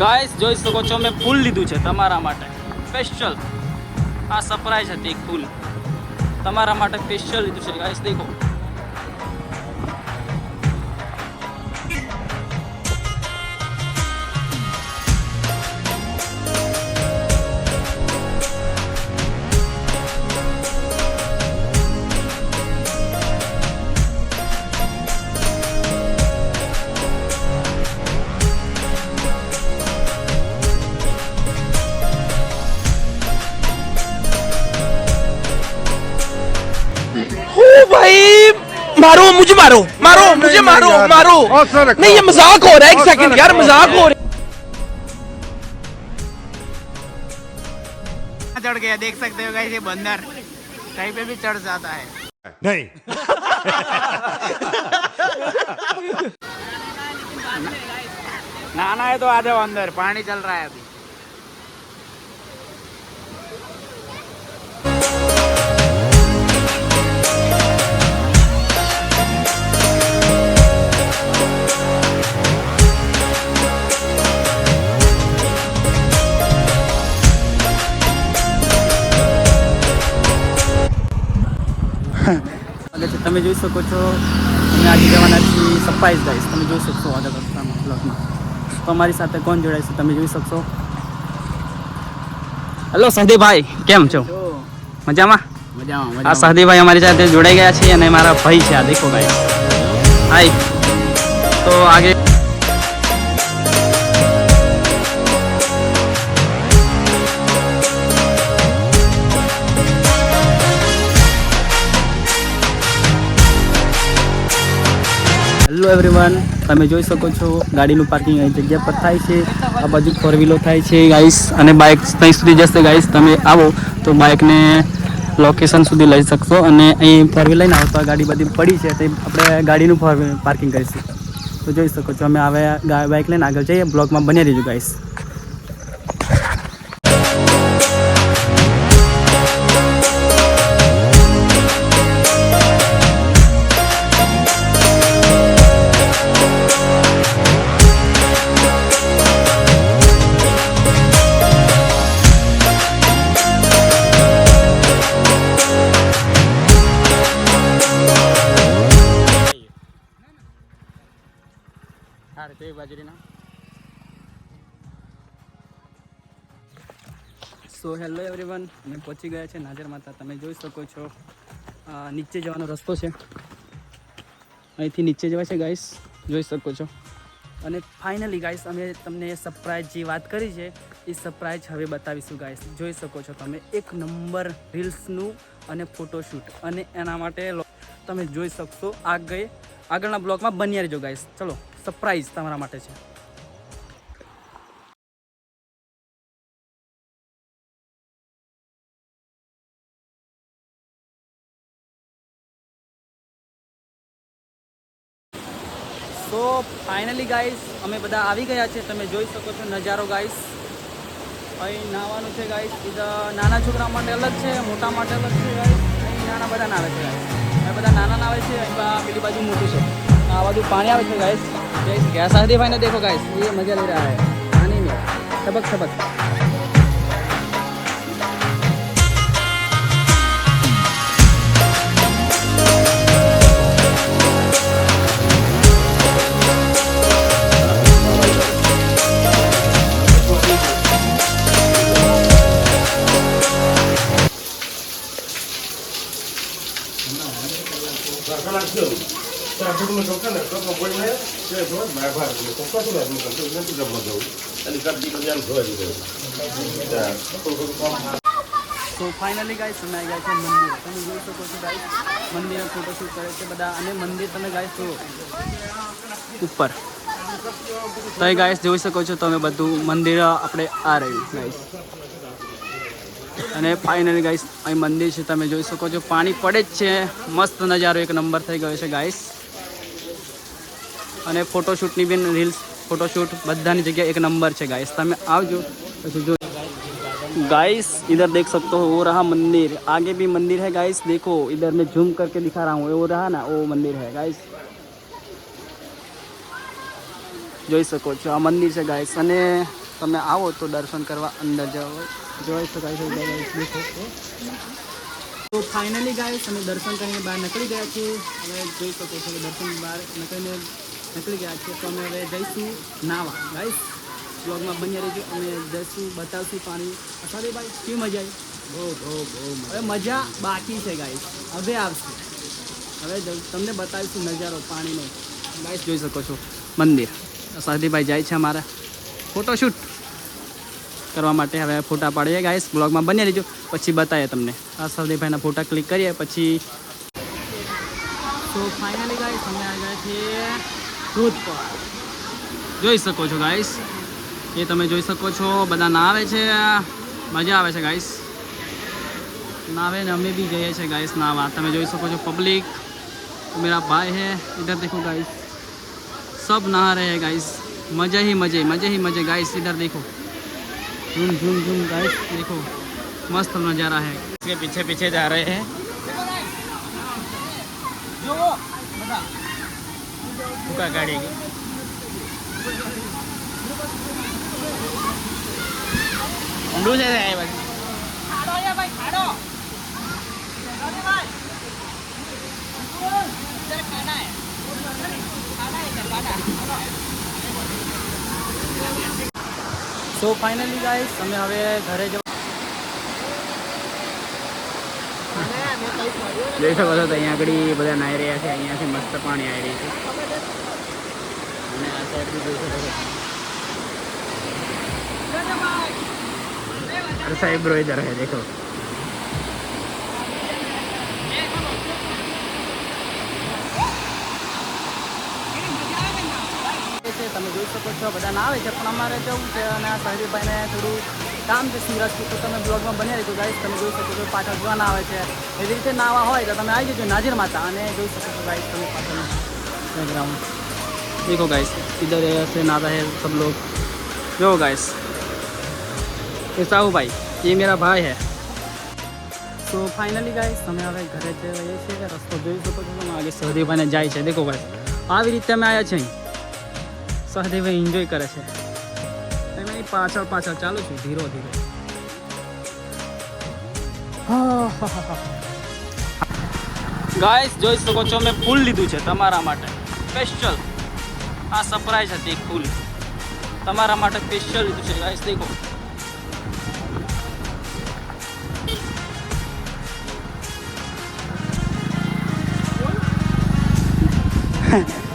Guys જોઈ શકો છો, મેં ફૂલ લીધું છે તમારા માટે. સ્પેશિયલ આ સરપ્રાઈઝ હતી, એક ફૂલ. તમારા માટે સ્પેશિયલ લીધું છે ગાઈસ દેખો. मारो मुझे मारो मारो मुझे मारो मारो। नहीं ये मज़ाक हो रहा है एक सेकंड यार मज़ाक हो रहा है। चढ़ गया देख सकते हो गाइस ये बंदर। कहीं पे भी चढ़ जाता है। नहीं। नहाना है तो आ जाओ अंदर पानी चल रहा है अभी। તમે જોઈ શકો છો અમે આજે જવાના છીએ સરપ્રાઈઝ ગાઈસ તમે જોઈ શકશો આગળ રસ્તામાં બ્લોગમાં તો અમારી સાથે કોણ જોડાય છે તમે જોઈ શકશો. હેલો સહદેવભાઈ કેમ છો? મજામાં? મજામાં આ સહદેવભાઈ અમારી સાથે જોડાઈ ગયા છે અને મારા ભાઈ છે આ દેખો ભાઈ. હાય તો આગે એવરીવન તમે જોઈ શકો છો ગાડીનું પાર્કિંગ અહીં જગ્યા પર થાય છે. આ બાજુ ફોર વ્હીલો થાય છે ગાઈસ અને બાઇક ત્યાં સુધી જશે ગાઈસ તમે આવો તો બાઇકને લોકેશન સુધી લઈ શકશો. અને અહીં ફોર વ્હીલ લઈને આવો ગાડી બધી પડી છે, તો આપણે ગાડીનું ફોર પાર્કિંગ કરીશું. તો જોઈ શકો છો, અમે હવે બાઇક લઈને આગળ જઈએ. બ્લોકમાં બની રહીશું ગાઈસ સો હેલો એવરીવન અમે પહોંચી ગયા છે નાજર માતા. તમે જોઈ શકો છો નીચે જવાનો રસ્તો છે. અહીંથી નીચે જવાય છે ગાઈસ જોઈ શકો છો. અને ફાઇનલી ગાઈસ અમે તમને સરપ્રાઈઝ જે વાત કરી છે, એ સરપ્રાઈઝ હવે બતાવીશું ગાઈસ જોઈ શકો છો તમે એક નંબર રીલ્સનું અને ફોટોશૂટ અને એના માટે તમે જોઈ શકશો, આગળ આગળના બ્લોગમાં બન્યા રહેજો ગાઈસ ચલો સરપ્રાઈઝ તમારા માટે છે. સો ફાઇનલી ગાઈસ અમે બધા આવી ગયા છે તમે જોઈ શકો છો નજારો ગાઈસ અહીં નાવાનું છે ગાઈસ બીજા નાના છોકરા માટે અલગ છે મોટા માટે અલગ છે ગાઈસ અહીં નાના બધા નાવે છે ગાઈસ બધા નાના નાવે છે અહીં પેલી બાજુ મોટું છે આ બાજુ પાણી આવે છે ગાઈસ ગાઈસ ગેસ આદિ ભાઈને દેખો ગાઈસ એ મજા લઈ રહ્યા છે પાણી મેં સબક સબક તો ફાઇનલી ગાઈસ અમે ગયા છે મંદિર. તમે જોઈ શકો છો ગાઈસ મંદિર ફોટોશૂટ કરે છે બધા. અને મંદિર તમે ગાય છો ઉપર. તો ગાઈસ જોઈ શકો છો, તમે બધું મંદિર આપણે આ રહ્યું ગાઈસ અને ફાઇનલી ગાઈસ અહીં મંદિર છે, તમે જોઈ શકો છો. પાણી પડે જ છે. મસ્ત નજારો, એક નંબર થઈ ગયો છે ગાઈસ અને ફોટોશૂટની બી રીલ્સ ફોટોશૂટ બધાની જગ્યાએ એક નંબર છે ગાઈસ તમે આવજો પછી જો गाइस इधर देख सकते हो वो रहा मंदिर आगे भी मंदिर है गाइस देखो इधर मैं झूम करके दिखा रहा हूँ वो रहा ना वो मंदिर है गाइस જોઈ શકો છો આ મંદિર છે ગાઈસ અને તમે આવો તો દર્શન કરવા અંદર જાઓ જોઈ શકાય છે guys. તો ફાઇનલી ગાઈસ અમે દર્શન કરીને બહાર નીકળી ગયા છીએ હવે જોઈ શકો છો કે દર્શન બહાર નીકળીને નીકળી ગયા છીએ. તો અમે હવે જઈશું નાવા. ગાઈસ બ્લોગમાં બની રહીશું અમે જઈશું બતાવશું પાણી. અસારી ભાઈ કેવી મજા આવી? બહુ બહુ બહુ હવે મજા બાકી છે ગાઈશ હવે આવશે. હવે તમને બતાવીશું નજારો પાણીનો. ગાઈશ જોઈ શકો છો. મંદિર. સાદીભાઈ જાય છે અમારા. ફોટોશૂટ કરવા માટે હવે ફોટા પાડીએ ગાઈસ બ્લોગમાં બની રહીજો. પછી બતાવીએ તમને. આ સરદીભાઈના ફોટા ક્લિક કરીએ પછી તો ફાઇનલી ગાઈસ અમે આવી ગયા છીએ ધોધ પર જોઈ શકો છો ગાઈસ એ તમે જોઈ શકો છો બધા નાવે છે મજા આવે છે ગાઈસ નાવે ને અમે બી જઈએ છીએ ગાઈસ નાવા તમે જોઈ શકો છો પબ્લિક मेरा भाई है इधर देखो गाइस सब नहा रहे हैं गाइस मज़े ही मज़े मज़े ही मज़े गाइस इधर देखो झूम झूम झूम गाइस देखो मस्त नज़ारा है इसके पीछे पीछे जा रहे हैं ટૂંકા ગાડી ઊંડું છે સો ફાઇનલી ગાઈસ અમે હવે ઘરે જવા જઈ શકો છો તો અહીંયા આગળ બધા નાહી રહ્યા છે અહીંયાથી મસ્ત પાણી આવી રહ્યું છે. અને આ સાઈડ બી જોઈ શકો સાહેબ બ્રો ઇધર હે દેખો. તમે જોઈ શકો છો બધાને આવે છે પણ અમારે જવું છે અને આ સાહેબભાઈને થોડું કામ છે સુરતથી તો તમે બ્લોગમાં બની રહેજો ગાઈશ તમે જોઈ શકો છો પાછળ જોવાના આવે છે. એવી રીતે નાવા હોય તો તમે આવી જજો નાજીર માતા અને જોઈ શકો છો ગાઈશ તમે પાછળ ગ્રાઉન્ડ देखो गाइस इधर ऐसे नहाता है सब लोग जो गाइस ये साहू भाई ये मेरा भाई है તો ફાઇનલી ગાઈસ તમે હવે ઘરે જઈએ છીએ રસ્તો જોઈ શકો છો તમે આગે સહદેવભાઈને જાય છે દેખો ભાઈ આવી રીતે અમે આવ્યા છે અહીં સહદેવભાઈ એન્જોય કરે છે તમે એની પાછળ પાછળ ચાલુ છું ધીરો ધીરો ગાઈસ જોઈ શકો છો મેં ફૂલ લીધું છે તમારા માટે સ્પેશિયલ આ સરપ્રાઈઝ હતી ફૂલ તમારા માટે સ્પેશિયલ લીધું છે ગાઈસ દેખો Yeah.